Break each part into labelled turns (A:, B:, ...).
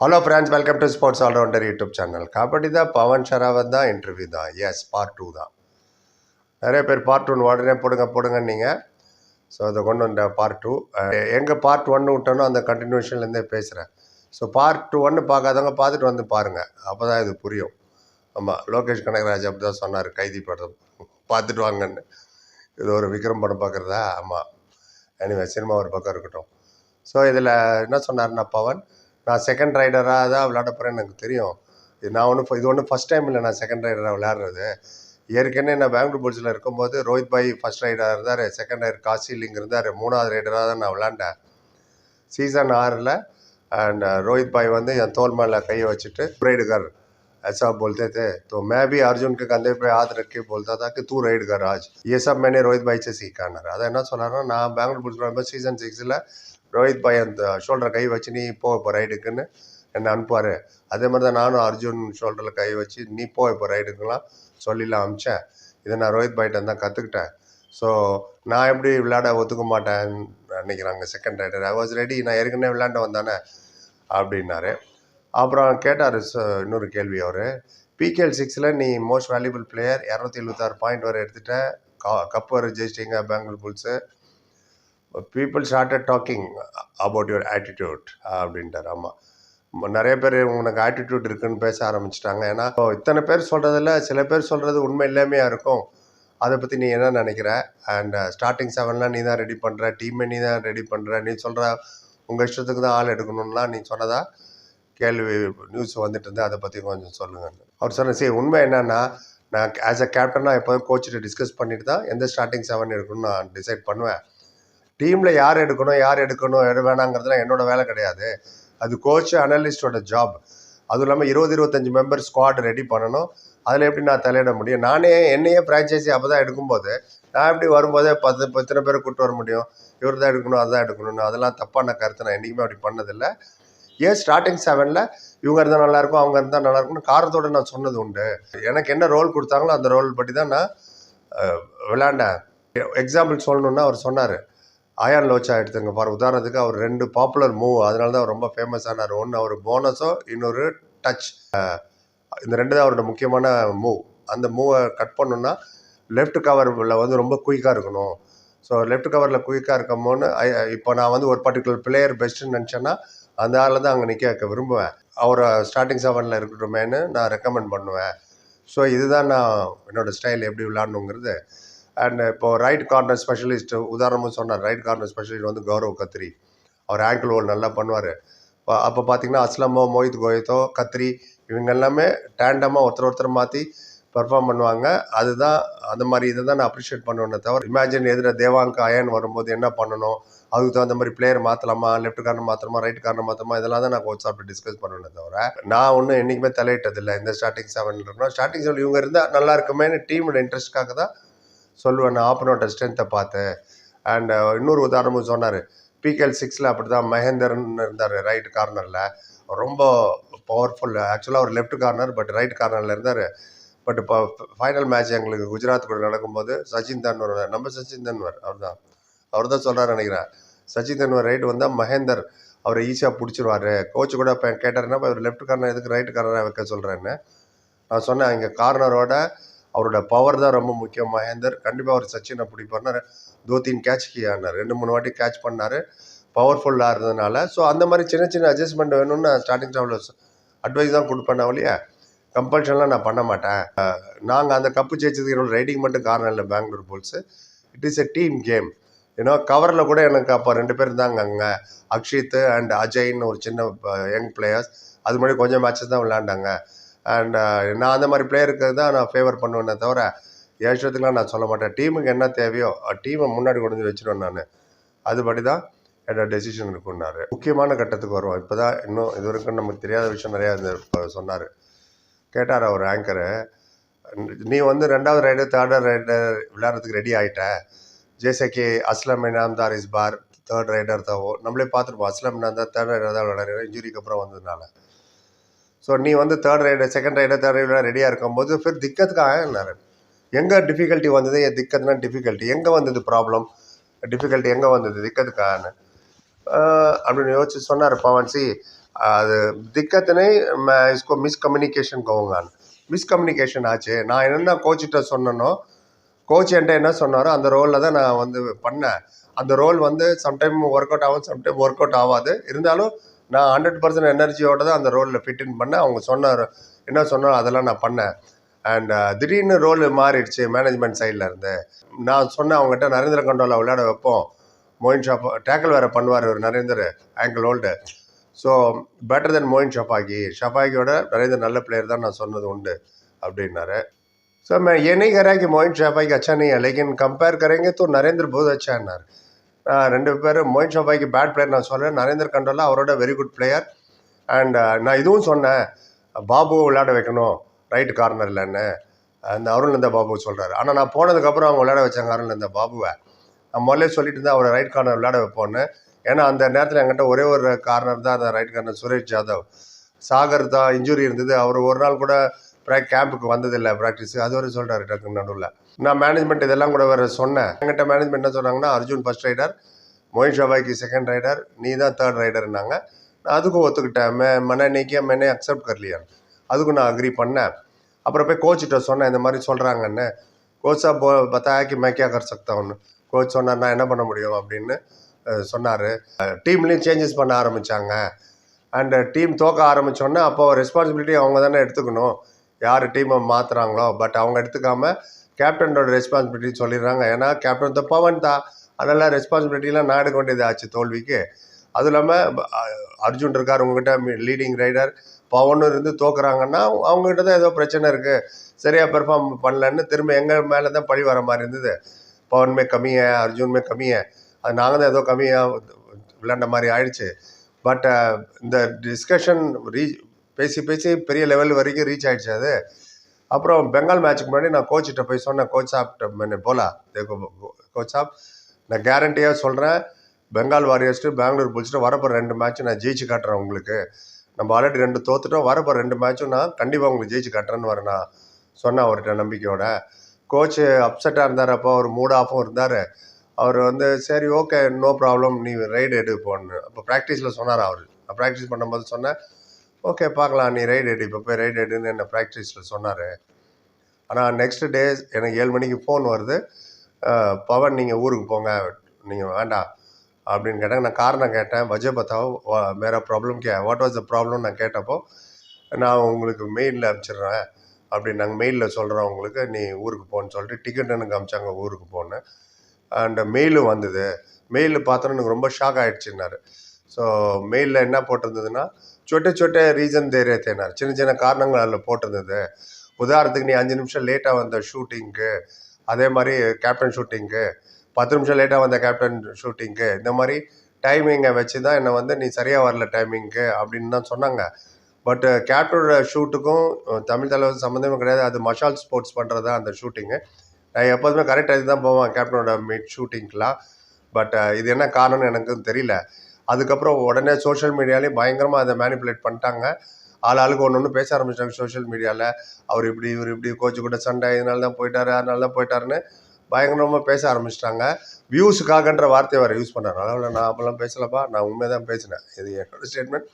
A: Hello friends welcome to sports allrounder YouTube channel kabaddi தான் பவன் ஷராவத் தான் interview தான் S part two தான் நிறைய பேர் பார்ட் ஒன் உடனே போடுங்க போடுங்க நீங்கள் ஸோ அதை கொண்டு வந்த பார்ட் டூ எங்கே பார்ட் ஒன்று விட்டனோ அந்த கண்டினியூஷன்லேருந்தே பேசுகிறேன் ஸோ பார்ட் டூ ஒன்று பார்க்காதவங்க பார்த்துட்டு வந்து பாருங்கள் அப்போ தான் இது புரியும். ஆமாம் லோகேஷ் கனகராஜ் அப்படி தான் சொன்னார் கைதி படம். பார்த்துட்டு வாங்கன்னு. இது ஒரு விக்ரம் படம் பார்க்குறதா? ஆமாம் எனிவே சினிமா ஒரு பக்கம் இருக்கட்டும். ஸோ இதில் என்ன சொன்னார்னா பவன்? நான் செகண்ட் ரைடராக தான் விளாட போகிறேன் எனக்கு தெரியும். இது நான் ஒன்றும் இது ஒன்றும் ஃபஸ்ட் டைம் இல்லை நான் செகண்ட் ரைடராக விளையாடுறது. ஏற்கனவே நான் பெங்களூர் புல்ஸில் இருக்கும்போது ரோஹித் பாய் ஃபஸ்ட் ரைடராக இருந்தார் செகண்ட் ரைடர் காசி லிங் இருந்தார் மூணாவது ரைடராக தான் நான் விளாண்டேன் சீசன் ஆறில் அண்ட் ரோஹித் பாய் வந்து என் தோல் மேலே கையை வச்சுட்டு பிரைடுகர் ऐसा बोलते थे। तो मैं भी अर्जुन के कंधे पे हाथ रख के बोलता था कि तू राइड कर आज। ये सब मैंने ரோஹித் பாய் சே சீக்கானார் அதை என்ன சொன்னார்னா நான் பெங்களூர் புடிச்சு ரொம்ப சீசன் சிக்ஸில் ரோஹித் பாய் அந்த ஷோல்டரை கை வச்சு நீ போ இப்போ ரைடுக்குன்னு என்னை அனுப்புவார் அதே மாதிரி தான் நானும் அர்ஜுன் ஷோல்டரில் கை வச்சு நீ போ இப்போ ரைடுக்குலாம் சொல்லிலாம் அமிச்சேன் இதை நான் ரோஹித் பாய்கிட்ட தான் கற்றுக்கிட்டேன் ஸோ நான் எப்படி விளையாட ஒத்துக்க மாட்டேன் நினைக்கிறாங்க second raider I was ready நான் ஏற்கனவே விளையாண்ட வந்தானே அப்படின்னாரு அப்புறம் கேட்டார் இன்னொரு கேள்வி அவர். பிகேஎல் சிக்ஸில் நீ மோஸ்ட் வேல்யூபிள் பிளேயர் இரநூத்தி எழுபத்தாறு பாயிண்ட் வரை எடுத்துட்ட. கா கப் வரை ஜெயிச்சிட்டிங்க Bengaluru bulls people started talking about your attitude அப்படின்ட்டார் ஆமாம் நிறைய பேர் உனக்கு ஆட்டிடியூட் இருக்குன்னு பேச ஆரம்பிச்சிட்டாங்க. ஏன்னா இப்போ இத்தனை பேர் சொல்கிறதில்ல சில பேர் சொல்கிறது உண்மை இல்லாமையா இருக்கும். அதை பற்றி நீ என்ன நினைக்கிற? அண்ட் ஸ்டார்டிங் செவன்லாம் நீ தான் ரெடி பண்ணுற டீமை நீ தான் ரெடி பண்ணுற நீ சொல்கிற உங்கள் இஷ்டத்துக்கு தான் ஆள் எடுக்கணும்லாம் நீ சொன்னதா? கேள்வி நியூஸ் வந்துட்டு இருந்து அதை பற்றி கொஞ்சம் சொல்லுங்கள் அவர் சொன்ன சரி உண்மை என்னன்னா நான் ஆஸ் அ கேப்டனாக எப்போதும் கோச்சிட்டு டிஸ்கஸ் பண்ணிட்டு தான் எந்த ஸ்டார்டிங் செவன் எடுக்கணும்னு நான் டிசைட் பண்ணுவேன். டீமில் யார் எடுக்கணும் யார் எடுக்கணும் எடு வேணாங்கிறதுலாம் என்னோட வேலை கிடையாது. அது கோச் அனலிஸ்டோட ஜாப் அதுவும் இல்லாமல் இருபது இருபத்தஞ்சி மெம்பர் ஸ்குவாட் ரெடி பண்ணணும். அதில் எப்படி நான் தலையிட முடியும்? நானே என்னையே ஃப்ரான்ச்சைஸி அப்போ தான் எடுக்கும்போது நான் எப்படி வரும்போதே பத்து பத்தனை பேரை கூப்பிட்டு வர முடியும்? இவர் தான் எடுக்கணும் அதுதான் எடுக்கணும்னு. அதெல்லாம் தப்பான கருத்து. நான் என்றைக்குமே அப்படி பண்ணதில்லை. ஏன் ஸ்டார்டிங் செவனில் இவங்க இருந்தால் நல்லாயிருக்கும் அவங்க இருந்தால் நல்லாயிருக்கும்னு காரத்தோடு நான் சொன்னது உண்டு. எனக்கு என்ன ரோல் கொடுத்தாங்களோ அந்த ரோல் படி தான் நான் விளாண்டேன் விளையாண்டேன். எக்ஸாம்பிள் சொல்லணுன்னா அவர் சொன்னார் ஆயான் லோச்சா எடுத்துங்க பாரு. உதாரணத்துக்கு அவர் ரெண்டு பாப்புலர் மூவ் அதனால தான் அவர் ரொம்ப ஃபேமஸ் ஆனார். ஒன்று அவர் போனஸோ இன்னொரு டச் இந்த ரெண்டு தான் அவரோட முக்கியமான மூவ் அந்த மூவை கட் பண்ணணும்னா லெஃப்ட் கவரில் வந்து ரொம்ப குயிக்காக இருக்கணும். ஸோ லெஃப்ட் கவரில் குயிக்காக இருக்கமோன்னு இப்போ நான் வந்து ஒரு பர்டிகுலர் பிளேயர் பெஸ்ட்டுன்னு நினச்சேன்னா அந்த ஆளில் தான் அங்கே நிற்க வைக்க விரும்புவேன். அவரை ஸ்டார்டிங் செவனில் இருக்கட்டுமேன்னு நான் ரெக்கமெண்ட் பண்ணுவேன். ஸோ இதுதான் நான் என்னோடய ஸ்டைல் எப்படி விளாடணுங்கிறது அண்ட் இப்போ ரைட் கார்னர் ஸ்பெஷலிஸ்ட் உதாரணமும் சொன்னார். ரைட் கார்னர் ஸ்பெஷலிஸ்ட் வந்து கௌரவ் கத்ரி. அவர் ஆங்கிள் ஓல் நல்லா பண்ணுவார். அப்போ பார்த்தீங்கன்னா அஸ்லமோ மோஹித் கோயத்தோ கத்ரி இவங்க எல்லாமே டேண்டமாக ஒருத்தர் ஒருத்தர் மாற்றி பெர்ஃபார்ம் பண்ணுவாங்க. அதுதான் அந்த மாதிரி இதை தான் நான் அப்ரிஷியேட் பண்ணுவேனே தவிர இமேஜின் எதிர தேவாங்க அயன் வரும்போது என்ன பண்ணணும்? அதுக்கு தகுந்த மாதிரி பிளேயர் மாற்றலாமா லெஃப்ட் கார்னர் மாற்றலாமா ரைட் கார்னர் மாற்றலாமா இதெல்லாம் தான் நான் கோச் சாப்பிட்டு டிஸ்கஸ் பண்ணுவேனே தவிர நான் ஒன்றும் என்றைக்குமே தலையிட்டதில்லை. இந்த ஸ்டார்டிங் செவன் இருக்கணும் ஸ்டார்டிங் செவன் இவங்க இருந்தால் நல்லா இருக்குமேனு டீமோட இன்ட்ரெஸ்ட்காக தான் சொல்லுவேன். நான் ஆப்பனோட ஸ்ட்ரென்த்தை பார்த்து. அண்ட் இன்னொரு உதாரணமும் சொன்னார். பிகேஎல் சிக்ஸில் அப்படி தான் மகேந்தர்னு இருந்தார் ரைட் கார்னரில் ரொம்ப பவர்ஃபுல் ஆக்சுவலாக ஒரு லெஃப்ட் கார்னர் பட் ரைட் கார்னரில் இருந்தார். பட் இப்போ ஃபைனல் மேட்ச் எங்களுக்கு குஜராத் கூட நடக்கும்போது சச்சின் தன்வர் நம்ம சச்சின் தன்வர் அவர் தான் அவர் தான் சொல்கிறாரு நினைக்கிறேன். சச்சின் தன்வர் ரைட் வந்தால் மகேந்தர் அவரை ஈஸியாக பிடிச்சிருவாரு. கோச் கூட இப்போ கேட்டாருன்னா அவர் லெஃப்ட் கார்னர் எதுக்கு ரைட் கார்னராக வைக்க சொல்கிறேன்னு நான் சொன்னேன் இங்கே கார்னரோட அவரோட பவர் தான் ரொம்ப முக்கியம். மகேந்தர் கண்டிப்பாக அவர் சச்சினை பிடிப்பார்னா தோ தீன் கேட்ச் கியானார் ரெண்டு மூணு வாட்டி கேட்ச் பண்ணார். பவர்ஃபுல்லாக இருந்ததுனால. ஸோ அந்த மாதிரி சின்ன சின்ன அட்ஜஸ்ட்மெண்ட் வேணும்னு நான் ஸ்டார்டிங் டைமில் அட்வைஸ் தான் கொடுப்பேன் ஒழிய கம்பல்ஷன்லாம் நான் பண்ண மாட்டேன். நாங்கள் அந்த கப்பு ஜெயிச்சதுக்கு என்னோட ரைடிங் மட்டும் காரணம் இல்லை Bengaluru bulls it is a team game ஏன்னா கவரில் கூட எனக்கு அப்போ ரெண்டு பேர் இருந்தாங்க அங்கே. அக்ஷித் அண்ட் அஜய்னு ஒரு சின்ன யங் பிளேயர்ஸ் அது மாதிரி கொஞ்சம் மேட்சஸ் தான் விளையாண்டாங்க. அண்ட் நான் அந்த மாதிரி பிளேயருக்கு தான் நான் ஃபேவர் பண்ணுவேனே தவிர ஏஷத்துக்குலாம் நான் சொல்ல மாட்டேன். டீமுக்கு என்ன தேவையோ டீமை முன்னாடி கொண்டு வந்து வச்சிருவேன் நான். அதுபடி தான் என்னோட டெசிஷன் இருக்குன்னாரு முக்கியமான கட்டத்துக்கு வருவோம். இப்போ தான் இன்னும் இது வரைக்கும் நமக்கு தெரியாத விஷயம் நிறையா சொன்னார். கேட்டார் அவர் ஆங்கரு நீ வந்து ரெண்டாவது ரைடர் தேர்டு ரைடர் விளையாடுறதுக்கு ரெடி ஆகிட்ட ஜேசே Aslam Inamdar is for third raider தான் நம்மளே பார்த்துருப்போம். அஸ்லம் இனாம்தார் தேர்ட் ரைடர் தான் விளையாடுற இன்ஜுரிக்கு அப்புறம் வந்ததுனால. ஸோ நீ வந்து third raider second raider third raider ரெடியாக இருக்கும்போது ஃபிர் திக்கத்துக்காக என்னாரு? எங்கே டிஃபிகல்ட்டி வந்தது? என் திக்கத்துனா டிஃபிகல்ட்டி எங்கே வந்தது ப்ராப்ளம் டிஃபிகல்ட்டி எங்கே வந்தது? திக்கத்துக்கான அப்படின்னு யோசிச்சு சொன்னார் பவன் சி அது दिक्कत नहीं मैं इसको மிஸ்கம்யூனிகேஷன் कहूँगा மிஸ்கம்யூனிகேஷன் ஆச்சு நான் என்னென்ன கோச்சிட்ட சொன்னனோ கோச் என்கிட்ட என்ன சொன்னாரோ அந்த ரோலில் தான் நான் வந்து பண்ணேன் அந்த ரோல் வந்து சம்டைம் ஒர்க் அவுட் ஆகும் சம்டைம் ஒர்க் அவுட் ஆகாது இருந்தாலும் நான் ஹண்ட்ரட் பர்சன்ட் எனர்ஜியோட தான் அந்த ரோலில் ஃபிட்டின் பண்ணேன் அவங்க சொன்ன என்ன சொன்னாரோ அதெல்லாம் நான் பண்ணேன் அண்ட் திடீர்னு ரோல் மாறிடுச்சு மேனேஜ்மெண்ட் சைடில் இருந்து நான் சொன்னேன் அவங்ககிட்ட நரேந்திர கண்டோவில் விளையாட வைப்போம் மோயின் ஷாப் டேக்கிள் வேறு பண்ணுவார் ஒரு Narender angle hold so better then Moein Shafaghi ஷஃபாகியோட Narender நல்ல பிளேயர் தான் நான் சொன்னது உண்டு அப்படின்னாரு सर मैं ये नहीं कह रहा कि मोइन शफाई अच्छा नहीं है लेकिन कंपेयर करेंगे तो नरेंद्र बहुत अच्छा है नार நான் ரெண்டு பேரும் மோயின் ஷபாய்க்கு பேட் பிளேயர் நான் சொல்கிறேன் நரேந்தர் கண்டோலா அவரோட வெரி குட் பிளேயர் அண்ட் நான் இதுவும் சொன்னேன் பாபு விளையாட வைக்கணும் ரைட் கார்னர்லன்னு அந்த அருள்நந்த பாபு சொல்கிறாரு ஆனால் நான் போனதுக்கப்புறம் அவங்க விளையாட வச்சாங்க அருள்நந்த பாபுவை நான் முதல்ல சொல்லிட்டு இருந்தேன் அவரை ரைட் கார்னர் விளையாட வைப்போன்னு ஏன்னா அந்த நேரத்தில் என்கிட்ட ஒரே ஒரு கார்னர் தான் அந்த ரைட் கார்னர் சுரேஷ் ஜாதவ். சாகர் தான் இன்ஜுரி இருந்தது. அவர் ஒரு நாள் கூட ப்ரா கேம்புக்கு வந்ததில்லை ப்ராக்டிஸ் அது வரை சொல்கிறாரு டக்கு நடுவில். நான் மேனேஜ்மெண்ட் இதெல்லாம் கூட வேறு சொன்னேன். என்கிட்ட மேனேஜ்மெண்ட் என்ன சொன்னாங்கன்னா அர்ஜுன் ஃபஸ்ட் ரைடர் மோயின் ஷபாய்க்கு செகண்ட் ரைடர் நீ தான் தேர்ட் ரைடர்னாங்க நான் அதுக்கும் ஒத்துக்கிட்டேன். மே மன நீக்கியா மேனே அக்செப்ட் கரலியா அதுக்கும் நான் அக்ரி பண்ணேன். அப்புறம் போய் கோச்சிட்ட சொன்னேன் இந்த மாதிரி சொல்கிறாங்கன்னு கோச்சாக போ பத்தாக்கி மேக்கியா கர் ஒன்று கோச் சொன்னார் நான் என்ன பண்ண முடியும்? அப்படின்னு. சொன்னார். டீம்லேயும் சேஞ்சஸ் பண்ண ஆரம்பித்தாங்க அண்டு டீம் தோக்க ஆரம்பித்தோன்னே அப்போ ரெஸ்பான்சிபிலிட்டி அவங்க தானே எடுத்துக்கணும். யார் டீமை மாற்றுறாங்களோ பட் அவங்க எடுத்துக்காமல் கேப்டனோட ரெஸ்பான்சிபிலிட்டி சொல்லிடுறாங்க. ஏன்னா கேப்டன் தான் பவன் தான். அதெல்லாம் ரெஸ்பான்சிபிலிட்டிலாம் நான் எடுக்க வேண்டியது ஆச்சு தோல்விக்கு. அதுவும் இல்லாமல் அர்ஜுன் இருக்கார் உங்ககிட்ட லீடிங் ரைடர் பவனும் இருந்து தோக்குறாங்கன்னா அவங்ககிட்ட தான் ஏதோ பிரச்சனை இருக்குது சரியாக பெர்ஃபார்ம் பண்ணலன்னு திரும்ப எங்கள் மேலே தான் பழி வர மாதிரி இருந்தது. பவன் மே கம்மிய அர்ஜுன் மே அது நாங்கள் தான் ஏதோ கம்மியாக விளையாண்ட மாதிரி ஆயிடுச்சு. பட் uh, இந்த டிஸ்கஷன் ரீ பேசி பேசி பெரிய லெவல் வரைக்கும் ரீச் ஆகிடுச்சு அது. அப்புறம் பெங்கால் மேட்ச்சுக்கு முன்னாடி நான் கோச்சிட்ட போய் சொன்னேன் கோச் சாப்பிட்ட மேனே போலா? கோச் சாப் நான் கேரண்டியாக சொல்கிறேன் பெங்கால் வாரியர்ஸ்ட்டு பெங்களூர் பிடிச்சிட்டு வரப்போ ரெண்டு மேட்ச்சும் நான் ஜெயிச்சு காட்டுறேன் உங்களுக்கு. நம்ம ஆல்ரெடி ரெண்டு தோத்துட்டோம் வரப்போ ரெண்டு மேட்சும் நான் கண்டிப்பாக உங்களுக்கு ஜெயிச்சு காட்டுறேன்னு வரேன் நான் சொன்னேன் அவர்கிட்ட நம்பிக்கையோட. கோச் அப்செட்டாக இருந்தார் அப்போ ஒரு மூட் ஆஃபும் இருந்தார். அவர் வந்து சரி ஓகே நோ ப்ராப்ளம் நீ ரைடு எடு போன்னு அப்போ ப்ராக்டிஸில் சொன்னார் அவர். நான் ப்ராக்டிஸ் பண்ணும்போது சொன்னேன் ஓகே பார்க்கலாம் நீ ரைடு எடு. இப்போ போய் ரைடு எடுன்னு என்ன ப்ராக்டிஸில் சொன்னார். ஆனால் நெக்ஸ்ட் டே எனக்கு ஏழு மணிக்கு ஃபோன் வருது. பவன் நீங்கள் ஊருக்கு போங்க. நீங்கள் வேண்டாம். அப்படின்னு கேட்டாங்க. நான் காரணம் கேட்டேன். வஜே பத்தாவோ மேரா ப்ராப்ளம் கே வாட் வாஸ் த ப்ராப்ளம் நான் கேட்டப்போ நான் உங்களுக்கு மெயிலில் அனுப்பிச்சிடுறேன். அப்படின்னு நாங்கள் மெயிலில் சொல்கிறோம் உங்களுக்கு நீ ஊருக்கு போன்னு சொல்லிட்டு டிக்கெட் எனக்கு அமிச்சாங்க ஊருக்கு போன்னு. அண்ட் மெயிலும் வந்தது. மெயிலில் பார்த்தோன்னே எனக்கு ரொம்ப ஷாக் ஆகிடுச்சுன்னாரு ஸோ மெயிலில் என்ன போட்டிருந்ததுன்னா சொட்ட சொட்ட ரீசன் தேரே தேனார் சின்ன சின்ன காரணங்கள் அதில் போட்டிருந்தது. உதாரணத்துக்கு நீ அஞ்சு நிமிஷம் லேட்டாக வந்த ஷூட்டிங்க்கு அதே மாதிரி கேப்டன் ஷூட்டிங்க்கு பத்து நிமிஷம் லேட்டாக வந்த கேப்டன் ஷூட்டிங்க்கு இந்த மாதிரி டைமிங்கை வச்சு தான் என்னை வந்து நீ சரியாக வரல டைமிங்க்கு அப்படின்னு தான் சொன்னாங்க. பட்டு கேப்டனோட ஷூட்டுக்கும் தமிழ் தலைவர் சம்மந்தமே கிடையாது. அது மஷால் ஸ்போர்ட்ஸ் பண்ணுறது தான் அந்த ஷூட்டிங்கு நான் எப்போதுமே கரெக்ட் டைம் தான் போவேன் கேப்டனோட மீட் ஷூட்டிங்க்கெலாம் பட் இது என்ன காரணம்னு எனக்கும் தெரியல. அதுக்கப்புறம் உடனே சோஷியல் மீடியாலேயும் பயங்கரமாக அதை மேனிப்புலேட் பண்ணிட்டாங்க. ஆள் ஆளுக்கு ஒன்று ஒன்று பேச ஆரம்பிச்சிட்டாங்க சோஷியல் மீடியாவில் அவர் இப்படி இவர் இப்படி கோச்சு கூட சண்டை இதனால தான் போயிட்டாரு அதனால தான் போயிட்டாருன்னு பயங்கரமாக பேச ஆரம்பிச்சிட்டாங்க. வியூஸுக்காகன்ற வார்த்தையை வேறு யூஸ் பண்ணார். அதனால் நான் அப்போல்லாம் பேசலப்பா நான் உண்மையாக தான் பேசினேன். இது என்னோட ஸ்டேட்மெண்ட்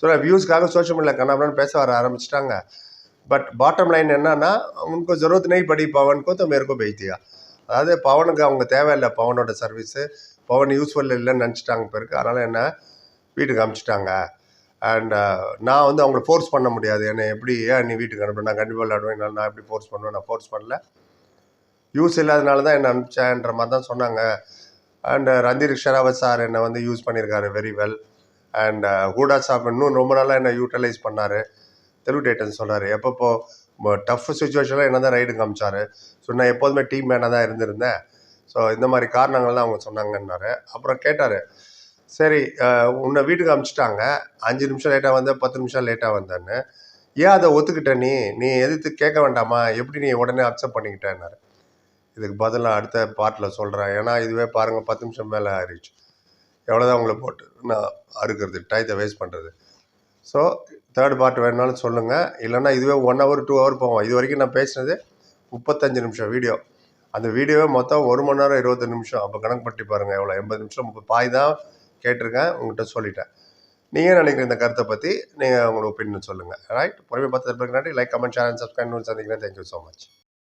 A: ஸோ நான் வியூஸ்க்காக சோஷியல் மீடியாவில் கண்ணாபுரம் பேச வர ஆரம்பிச்சிட்டாங்க. பட் பாட்டம் லைன் என்னன்னா அவனுக்கு ஜரூரத் நெய் படி பவனுக்கும் தோ மேற்கோ பைத்தியா. அதாவது பவனுக்கு அவங்க தேவையில்லை பவனோட சர்வீஸு பவன் யூஸ்ஃபுல் இல்லைன்னு நினச்சிட்டாங்க பிறகு அதனால் என்ன? வீட்டுக்கு அனுப்பிச்சிட்டாங்க அண்ட் uh, நான் வந்து அவங்கள ஃபோர்ஸ் பண்ண முடியாது. என்னை எப்படி ஏன் நீ வீட்டுக்கு அனுப்பணும் நான் கண்டிப்பாக விளையாடுவேன். நான் எப்படி ஃபோர்ஸ் பண்ணுவேன்? நான் ஃபோர்ஸ் பண்ணல. யூஸ் இல்லாதனால தான் என்னை அனுப்பிச்சேன்ற மாதிரி தான் சொன்னாங்க. And uh, Randhir Sehrawat sir என்னை வந்து யூஸ் பண்ணியிருக்காரு வெரி வெல் அண்ட் ஹூடா சாப் இன்னும் ரொம்ப நாளாக என்னை யூட்டிலைஸ் பண்ணார். தெலுங்கு டைட்டன்ஸ் சொன்னார். எப்பப்போ டஃப் சுச்சுவேஷனில் என்ன தான் ரைடு காமிச்சாரு. ஸோ நான் எப்போதுமே டீம் மேனாக தான் இருந்திருந்தேன். ஸோ இந்த மாதிரி காரணங்கள்லாம் அவங்க சொன்னாங்கன்னாரு. அப்புறம் கேட்டார் சரி உன்னை வீட்டுக்கு அமுச்சிட்டாங்க. அஞ்சு நிமிஷம் லேட்டாக வந்த பத்து நிமிஷம் லேட்டாக வந்தேன்னு. ஏன் அதை ஒத்துக்கிட்ட நீ? நீ எதிர்த்து கேட்க வேண்டாமா? எப்படி நீ உடனே அக்செப்ட் பண்ணிக்கிட்டேன்னாரு. இதுக்கு பதில் நான் அடுத்த பார்ட்டில் சொல்கிறேன் ஏன்னா இதுவே பாருங்கள் பத்து நிமிஷம் மேலே ஆயிடுச்சு எவ்வளோதான் உங்களை போட்டு நான் அறுக்கிறது டயத்தை வேஸ்ட் பண்ணுறது ஸோ தேர்ட் பார்ட் வேணுனாலும் சொல்லுங்கள் இல்லைன்னா இதுவே ஒன் ஹவர் டூ ஹவர் போவோம் இது வரைக்கும் நான் பேசினது முப்பத்தஞ்சு நிமிஷம் வீடியோ அந்த வீடியோவே மொத்தம் ஒரு மணி நேரம் இருபது நிமிஷம். அப்போ கணக்கு பட்டி பாருங்கள் எவ்வளோ எண்பது நிமிஷம் முப்பது. பாய் தான் கேட்டிருக்கேன் உங்கள்கிட்ட சொல்லிட்டேன். நீங்கள் நினைக்கிற இந்த கருத்தை பற்றி நீங்கள் உங்களோட ஒப்பீனியன் சொல்லுங்கள் ரைட் பொறுமை பார்த்து நன்றி லைக் கமெண்ட் சேனல் சப்ஸ்கிரைப் சந்திக்கிறேன். Thank you so much